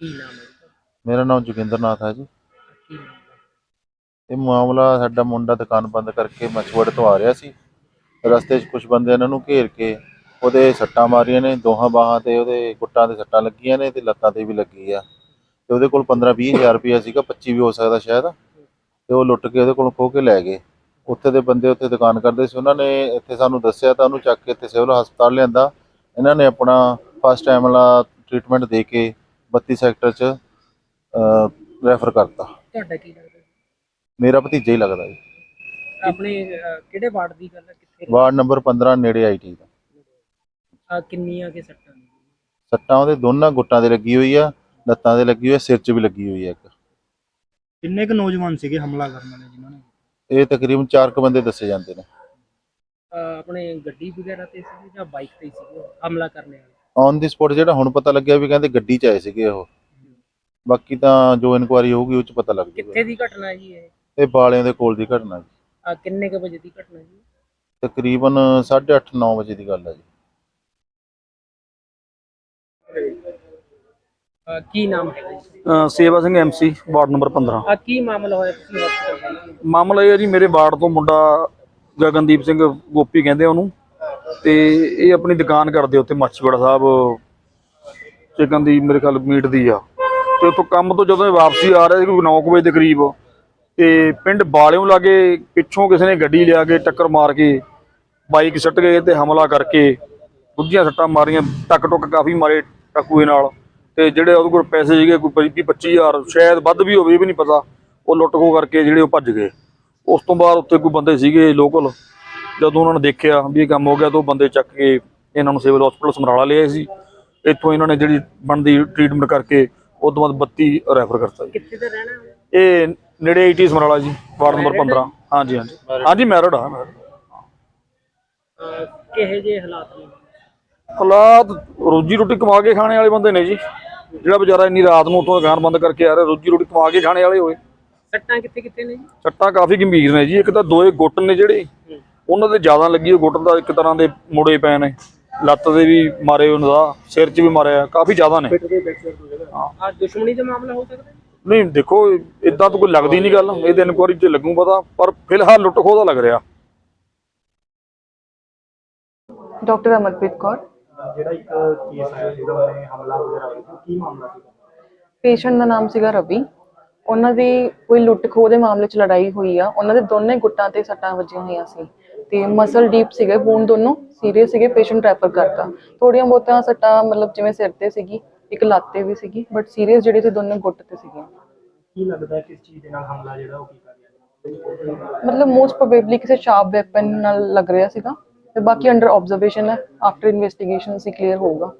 ਕੀ ਨਾਮ ਹੈ ਜੀ? ਮੇਰਾ ਨਾਮ ਜੋਗਿੰਦਰ ਨਾਥ ਹੈ ਜੀ। ਕੀ ਨਾਮ ਹੈ? ਇਹ ਮਾਮਲਾ ਸਾਡਾ ਮੁੰਡਾ ਦੁਕਾਨ ਬੰਦ ਕਰਕੇ ਮਛਵੜ ਤੋਂ ਆ ਰਿਹਾ ਸੀ। ਰਸਤੇ 'ਚ ਕੁਝ ਬੰਦੇ ਇਹਨਾਂ ਨੂੰ ਘੇਰ ਕੇ ਉਹਦੇ ਸੱਟਾਂ ਮਾਰੀਆਂ ਨੇ ਦੋਹਾਂ ਬਾਹਾਂ ਤੇ ਉਹਦੇ ਗੁੱਟਾਂ ਤੇ ਸੱਟਾਂ ਲੱਗੀਆਂ ਨੇ ਤੇ ਲੱਤਾਂ ਤੇ ਵੀ ਲੱਗੀ ਆ। ਤੇ ਉਹਦੇ ਕੋਲ 15 ਹਜ਼ਾਰ ਰੁਪਇਆ ਸੀਗਾ 25 ਵੀ ਹੋ ਸਕਦਾ ਸ਼ਾਇਦ। ਤੇ ਉਹ ਲੁੱਟ ਕੇ ਉਹਦੇ ਕੋਲੋਂ ਖੋਹ ਕੇ ਲੈ ਗਏ। ਉੱਥੇ ਦੇ ਬੰਦੇ ਉੱਥੇ ਦੁਕਾਨ ਕਰਦੇ ਸੀ। ਉਹਨਾਂ ਨੇ ਇੱਥੇ ਸਾਨੂੰ ਦੱਸਿਆ ਤਾਂ ਉਹਨੂੰ ਚੱਕ ਕੇ ਇੱਥੇ ਸਿਵਲ ਹਸਪਤਾਲ ਲਿਆਂਦਾ। ਇਹਨਾਂ ਨੇ ਆਪਣਾ ਫਸਟ ਟਾਈਮ ਵਾਲਾ ਟ੍ਰੀਟਮੈਂਟ ਦੇ ਕੇ 32 ਸੈਕਟਰ 'ਚ ਰੈਫਰ ਕਰਤਾ। ਤੁਹਾਡਾ ਕੀ ਲੱਗਦਾ? ਮੇਰਾ ਭਤੀਜਾ ਹੀ ਲੱਗਦਾ ਜੀ। ਆਪਣੇ ਅਹ, ਕਿਹੜੇ ਵਾਰਡ ਦੀ ਗੱਲ ਹੈ? ਕਿੱਥੇ ਵਾਰਡ ਨੰਬਰ 15 ਨੇੜੇ ਆਈਟੀ ਦਾ। ਅਹ, ਕਿੰਨੀਆਂ ਕੇ ਸੱਟਾਂ ਨੇ? ਸੱਟਾਂ ਉਹਦੇ ਦੋਨਾਂ ਗੁੱਟਾਂ ਤੇ ਲੱਗੀ ਹੋਈ ਆ ਲੱਤਾਂ ਤੇ ਲੱਗੀ ਹੋਈ ਆ ਸਿਰ 'ਚ ਵੀ ਲੱਗੀ ਹੋਈ ਆ ਇੱਕ। ਕਿੰਨੇ ਕੁ ਨੌਜਵਾਨ ਸੀਗੇ ਹਮਲਾ ਕਰਨ ਵਾਲੇ ਜਿਨ੍ਹਾਂ ਨੇ? ਇਹ ਤਕਰੀਬਨ 4 ਕੁ ਬੰਦੇ ਦੱਸੇ ਜਾਂਦੇ ਨੇ। ਅਹ, ਆਪਣੇ ਗੱਡੀ ਵਗੈਰਾ ਤੇ ਸੀ ਜਾਂ ਬਾਈਕ ਤੇ ਸੀ ਹਮਲਾ ਕਰਨੇ ਵਾਲੇ? ਔਨ ਦੀ ਸਪੋਟ ਜਿਹੜਾ ਹੁਣ ਪਤਾ ਲੱਗਿਆ ਵੀ ਕਹਿੰਦੇ ਗੱਡੀ 'ਚ ਆਏ ਸੀਗੇ ਉਹ। ਬਾਕੀ ਤਾਂ ਜੋ ਇਨਕੁਆਰੀ ਹੋਊਗੀ ਉਹ 'ਚ ਪਤਾ ਲੱਗ ਕਿੱਥੇ ਦੀ ਘਟਨਾ ਜੀ ਇਹ? ਇਹ ਬਾਲਿਆਂ ਦੇ ਕੋਲ ਦੀ ਘਟਨਾ ਜੀ। ਅਹ, ਕਿੰਨੇ ਕੁ ਵਜੇ ਦੀ ਘਟਨਾ ਜੀ? ਤਕਰੀਬਨ 8:30 9 ਵਜੇ ਦੀ ਗੱਲ ਹੈ ਜੀ। ਕੀ ਨਾਮ ਹੈਗਾ ਜੀ? ਸੇਵਾ ਸਿੰਘ ਐਮਸੀ ਵਾਰਡ ਨੰਬਰ 15 ਆ ਕੀ ਮਾਮਲਾ ਹੋਇਆ ਤੁਸੀਂ ਹਸਪਤਾਲ ਮਾਮਲਾ ਇਹ ਹੈ ਜੀ ਮੇਰੇ ਵਾਰਡ ਤੋਂ ਮੁੰਡਾ ਗਗਨਦੀਪ ਸਿੰਘ ਗੋਪੀ ਕਹਿੰਦੇ ਉਹਨੂੰ। ਤੇ ਇਹ ਆਪਣੀ ਦੁਕਾਨ ਕਰਦੇ ਉੱਥੇ ਮੱਛੀਵਾੜਾ ਸਾਹਿਬ। ਚਿਕਨ ਦੀ ਮੇਰੇ ਖਿਆਲ ਮੀਟ ਦੀ ਆ। ਤੇ ਉੱਥੋਂ ਕੰਮ ਤੋਂ ਜਦੋਂ ਇਹ ਵਾਪਸੀ ਆ ਰਿਹਾ ਸੀ ਕੋਈ 9 ਵਜੇ ਦੇ ਕਰੀਬ, ਤੇ ਪਿੰਡ ਬਾਲਿਓਂ ਲਾਗੇ ਪਿੱਛੋਂ ਕਿਸੇ ਨੇ ਗੱਡੀ ਲਿਆ ਕੇ ਟੱਕਰ ਮਾਰ ਕੇ ਬਾਈਕ ਸੱਟ ਗਏ ਤੇ ਹਮਲਾ ਕਰਕੇ ਗੁੱਝੀਆਂ ਸੱਟਾਂ ਮਾਰੀਆਂ, ਟੱਕ ਟੁੱਕ ਕਾਫੀ ਮਾਰੇ ਟਕੂਏ ਨਾਲ। ਤੇ ਜਿਹੜੇ ਉਹਦੇ ਕੋਲ ਪੈਸੇ ਸੀਗੇ, ਕੋਈ 20 25000 ਸ਼ਾਇਦ ਵੱਧ ਵੀ ਹੋਵੇ, ਇਹ ਵੀ ਨਹੀਂ ਪਤਾ। ਉਹ ਲੁੱਟ ਖੋ ਕਰਕੇ ਜਿਹੜੇ ਉਹ ਭੱਜ ਗਏ। ਉਸ ਤੋਂ ਬਾਅਦ ਉੱਥੇ ਕੋਈ ਬੰਦੇ ਸੀਗੇ ਲੋਕਲ ਜਦੋਂ ਉਹਨਾਂ ਨੇ ਦੇਖਿਆ ਵੀ ਇਹ ਕੰਮ ਹੋ ਗਿਆ ਤਾਂ ਉਹ ਬੰਦੇ ਚੱਕ ਕੇ ਇਹਨਾਂ ਨੂੰ ਸਿਵਲ ਹਸਪੀਟਲ ਸਮਰਾਲਾ ਲਿਆਏ ਸੀ। ਇੱਥੋਂ ਇਹਨਾਂ ਨੇ ਜਿਹੜੀ ਬਣਦੀ ਟ੍ਰੀਟਮੈਂਟ ਕਰਕੇ ਉਸ ਤੋਂ ਬਾਅਦ 32 ਰੈਫਰ ਕਰਤਾ ਜੀ। ਕਿੱਥੇ ਦਾ ਰਹਿਣਾ? ਇਹ ਨੇੜੇ ਆਈਟੀ ਸਮਰਾਲਾ ਜੀ ਵਾਰਡ ਨੰਬਰ 15 ਹਾਂਜੀ ਹਾਂਜੀ। ਹਾਂਜੀ ਮੈਰਿਡ ਆ ਕਿਹੇ ਜੇ ਹਾਲਾਤ ਨੇ? ਹਾਲਾਤ ਰੋਜੀ ਰੋਟੀ ਕਮਾ ਕੇ ਖਾਣੇ ਵਾਲੇ ਬੰਦੇ ਨੇ ਜੀ। ਜਿਹੜਾ ਵਿਚਾਰਾ ਇੰਨੀ ਰਾਤ ਨੂੰ ਉੱਥੋਂ ਦੁਕਾਨ ਬੰਦ ਕਰਕੇ ਆ ਰਿਹਾ ਰੋਜੀ ਰੋਟੀ ਕਮਾ ਕੇ ਖਾਣੇ ਵਾਲੇ ਹੋਏ। ਸੱਟਾਂ ਕਿੱਥੇ ਕਿੱਥੇ ਨੇ ਜੀ? ਸੱਟਾਂ ਕਾਫੀ ਗੰਭੀਰ ਨੇ ਜੀ। ਇੱਕ ਤਾਂ ਦੋਏ ਗੁੱਟ ਨੇ ਜਿਹੜੇ। ਉਹਨਾਂ ਦੇ ਜ਼ਿਆਦਾ ਲੱਗੀ ਹੋਈ ਗੁੱਟ ਦਾ ਇੱਕ ਤਰ੍ਹਾਂ ਦੇ ਮੁੜੇ ਪਏ ਨੇ। ਲੱਤ ਦੇ ਵੀ ਮਾਰੇ ਉਹਨਾਂ ਦਾ ਸਿਰ 'ਚ ਵੀ ਮਾਰਿਆ ਕਾਫੀ ਜ਼ਿਆਦਾ ਨੇ। ਆ ਦੁਸ਼ਮਣੀ ਦਾ ਮਾਮਲਾ ਹੋ ਸਕਦਾ ਹੈ? ਨਹੀਂ ਦੇਖੋ ਇਦਾਂ ਤਾਂ ਕੋਈ ਲੱਗਦੀ ਨਹੀਂ ਗੱਲ। ਇਹਦੇ ਇਨਕੁਆਰੀ 'ਚ ਲੱਗੂ ਪਤਾ ਪਰ ਫਿਲਹਾਲ ਲੁੱਟ ਖੋਹ ਦਾ ਲੱਗ ਰਿਹਾ। ਡਾਕਟਰ ਅਮਰਪ੍ਰੀਤ ਕੌਰ। ਜਿਹੜਾ ਇੱਕ ਕੇਸ ਆਇਆ ਜਿਹਦਾ ਉਹਨੇ ਹਮਲਾ ਵਗੈਰਾ ਕੀਤਾ। ਕੀ ਮਾਮਲਾ ਸੀ ਪੇਸ਼ੈਂਟ ਦਾ ਨਾਮ ਸੀਗਾ ਰਵੀ। ਉਹਨਾਂ ਦੀ ਕੋਈ ਲੁੱਟ ਖੋਹ ਦੇ ਮਾਮਲੇ 'ਚ ਲੜਾਈ ਹੋਈ ਆ ਉਹਨਾਂ ਦੇ ਦੋਨੇ ਗੁੱਟਾਂ ਤੇ ਸੱਟਾਂ ਵੱਜੀਆਂ ਹੋਈਆਂ ਸੀ ਤੇ ਮਸਲ ਡੀਪ ਸੀਗੇ ਬੂਨ ਦੋਨੋਂ ਸੀਰੀਅਸ ਸੀਗੇ ਪੇਸ਼ੈਂਟ ਰੈਫਰ ਕਰਤਾ। ਥੋੜੀਆਂ ਬਹੁਤੀਆਂ ਸੱਟਾਂ ਮਤਲਬ ਜਿਵੇਂ ਸਿਰ ਤੇ ਸੀਗੀ ਇੱਕ ਲੱਤ ਤੇ ਵੀ ਸੀਗੀ ਬਟ ਸੀਰੀਅਸ ਜਿਹੜੀ ਸੀ ਦੋਨੇ ਗੁੱਟ ਤੇ ਸੀਗੀਆਂ। ਕੀ ਲੱਗਦਾ ਹੈ ਕਿਸ ਚੀਜ਼ ਦੇ ਨਾਲ ਹਮਲਾ ਜਿਹੜਾ ਉਹ ਕੀਤਾ ਗਿਆ ਮਤਲਬ ਮੋਸਟ ਪ੍ਰੋਬੇਬਲੀ ਕਿਸੇ ਸ਼ਾਰਪ ਵੈਪਨ ਨਾਲ ਲੱਗ ਰਿਹਾ ਸੀਗਾ ਤੇ ਬਾਕੀ ਅੰਡਰ ਆਬਜ਼ਰਵੇਸ਼ਨ ਹੈ ਆਫਟਰ ਇਨਵੈਸਟੀਗੇਸ਼ਨ ਸੀ ਕਲੀਅਰ ਹੋਊਗਾ।